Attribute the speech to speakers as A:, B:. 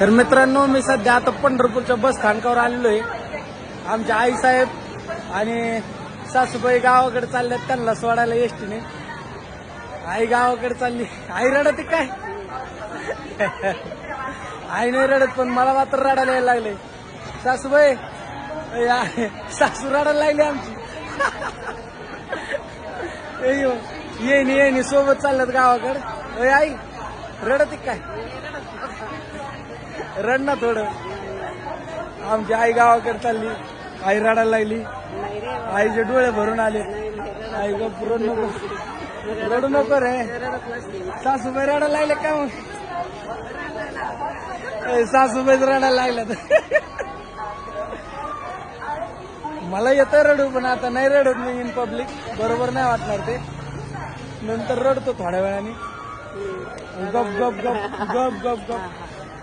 A: तर मित्रांनो मी सध्या आता पंढरपूरच्या बस स्थानकावर आलेलो आहे आमचे आई साहेब आणि सासूबाई गावाकडे चालल्यात त्यांना सोडायला एसटीने. आई गावाकडे चालली. आई रडत आहे काय? आई नाही रडत पण मला मात्र रडायला यायला लागले सासूबाई अय, आई, सासू रडायला लागली आमची. अय्यो, येईनी येईनी सोबत चालल्यात गावाकडे. अय आई रडत आहे काय? रड ना थोडं. आमची आई गावाकडे चालली. आई रडायला लागली. आईचे डोळे भरून आले. आई गप पुरण नको. रडू नको रे. सासूबाई रडायला लागले काय मग? ए, सासूबाईच रडायला तर. मला येतं रडू पण आता नाही रडत मी इन पब्लिक बरोबर नाही वाटणार ते. नंतर रडतो थोड्या वेळाने. गप गप गप गप गप गप.